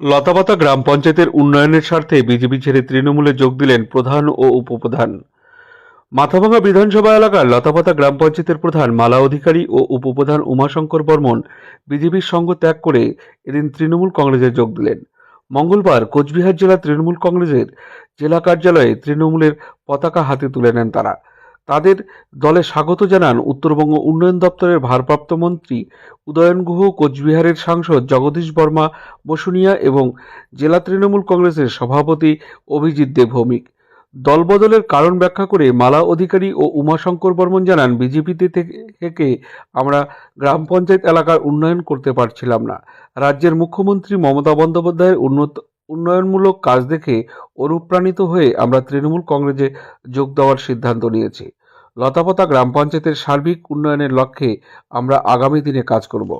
লতাপাতা গ্রাম পঞ্চায়েতের উন্নয়নের স্বার্থে বিজেপি ছেড়ে তৃণমূলে যোগ দিলেন প্রধান ও উপপ্রধান। মাথাভাঙা বিধানসভা এলাকার লতাপাতা গ্রাম পঞ্চায়েতের প্রধান মালা অধিকারী ও উপপ্রধান উমাশঙ্কর বর্মন বিজেপির সঙ্গ ত্যাগ করে এদিন তৃণমূল কংগ্রেসে যোগ দিলেন। মঙ্গলবার কোচবিহার জেলা তৃণমূল কংগ্রেসের জেলা কার্যালয়ে তৃণমূলের পতাকা হাতে তুলে নেন তারা। তাদের দলে স্বাগত জানান উত্তরবঙ্গ উন্নয়ন দপ্তরের ভারপ্রাপ্ত মন্ত্রী উদয়ন গুহ, কোচবিহারের সাংসদ জগদীশ বর্মা, বসুনিয়া এবং জেলা তৃণমূল কংগ্রেসের সভাপতি অভিজিৎ দেব ভৌমিক দলবদলের কারণ ব্যাখ্যা করে মালা অধিকারী ও উমাশঙ্কর বর্মন জানান বিজেপিতে থেকে আমরা গ্রাম পঞ্চায়েত এলাকার উন্নয়ন করতে পারছিলাম না। রাজ্যের মুখ্যমন্ত্রী মমতা বন্দ্যোপাধ্যায়ের উন্নত, উন্নয়নমূলক কাজ দেখে অনুপ্রাণিত হয়ে আমরা তৃণমূল কংগ্রেসে যোগ দেওয়ার সিদ্ধান্ত নিয়েছি। লতাপাতা গ্রাম পঞ্চায়েতের সার্বিক উন্নয়নের লক্ষ্যে আমরা আগামী দিনে কাজ করব।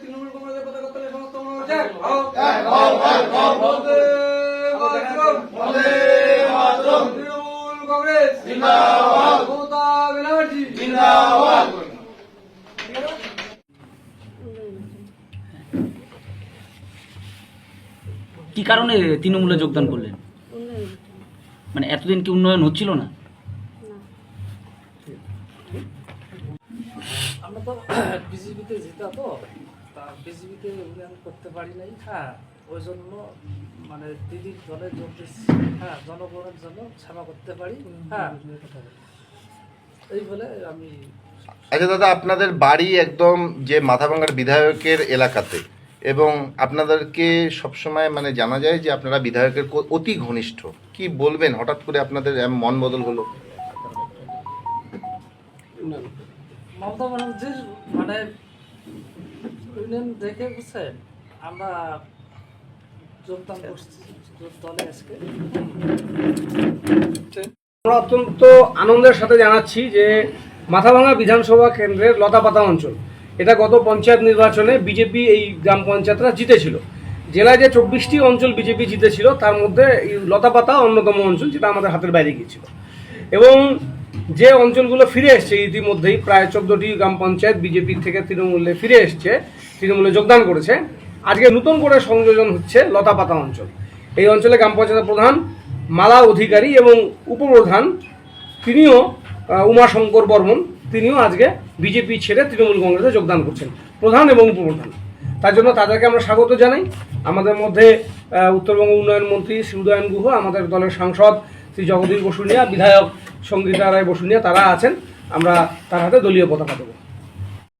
তৃণমূল কি কারণে তৃণমূলে যোগদান করলেন? মানে এতদিন কি উন্নয়ন হচ্ছিল না? আমরা তো বিজেপিতে যেটা তো, তা বিজেপিতে উন্নয়ন করতে পারি নাই। হ্যাঁ। ওই জন্য মানে দিদির দলে যোগ হ্যাঁ জনগণের জন্য সেবা করতে পারি। হ্যাঁ এই বলে আমি আচ্ছা দাদা আপনাদের বাড়ি একদম যে মাথাভাঙ্গার বিধায়কের এলাকাতে এবং আপনাদেরকে সবসময় মানে জানা যায় যে আপনারা বিধায়কের অতি ঘনিষ্ঠ। কি বলবেন? হঠাৎ করে আপনাদের মন বদল হলো। মমতা ব্যানার্জির মানে ইউনিয়ন দেখে বুঝছেন? আমরা আমরা অত্যন্ত আনন্দের সাথে জানাচ্ছি যে মাথাভাঙা বিধানসভা কেন্দ্রের লতাপাতা অঞ্চল, এটা গত পঞ্চায়েত নির্বাচনে বিজেপি এই গ্রাম পঞ্চায়েতরা জিতেছিল। জেলায় যে চব্বিশটি অঞ্চল বিজেপি জিতেছিল, তার মধ্যে এই লতাপাতা অন্যতম অঞ্চল যেটা আমাদের হাতের বাইরে গিয়েছিল। এবং যে অঞ্চলগুলো ফিরে এসছে ইতিমধ্যেই, প্রায় চোদ্দটি গ্রাম পঞ্চায়েত বিজেপির থেকে তৃণমূলে ফিরে এসছে, তৃণমূলে যোগদান করেছে। আজকে নতুন করে সংযোজন হচ্ছে লতাপাতা অঞ্চল। এই অঞ্চলে গ্রাম পঞ্চায়েতের প্রধান মালা অধিকারী এবং উপপ্রধান তিনিও উমাশঙ্কর বর্মন, তিনিও আজকে বিজেপি ছেড়ে তৃণমূল কংগ্রেসে যোগদান করছেন, প্রধান এবং উপপ্রধান। তার জন্য তাদেরকে আমরা স্বাগত জানাই। আমাদের মধ্যে উত্তরবঙ্গ উন্নয়ন মন্ত্রী শ্রী উদয়ন গুহ, আমাদের দলের সাংসদ শ্রী জগদীশ বসুনিয়া, বিধায়ক সঙ্গীতা রায় বসুনিয়া, তারা আছেন। আমরা তার হাতে দলীয় পতাকা দেবো।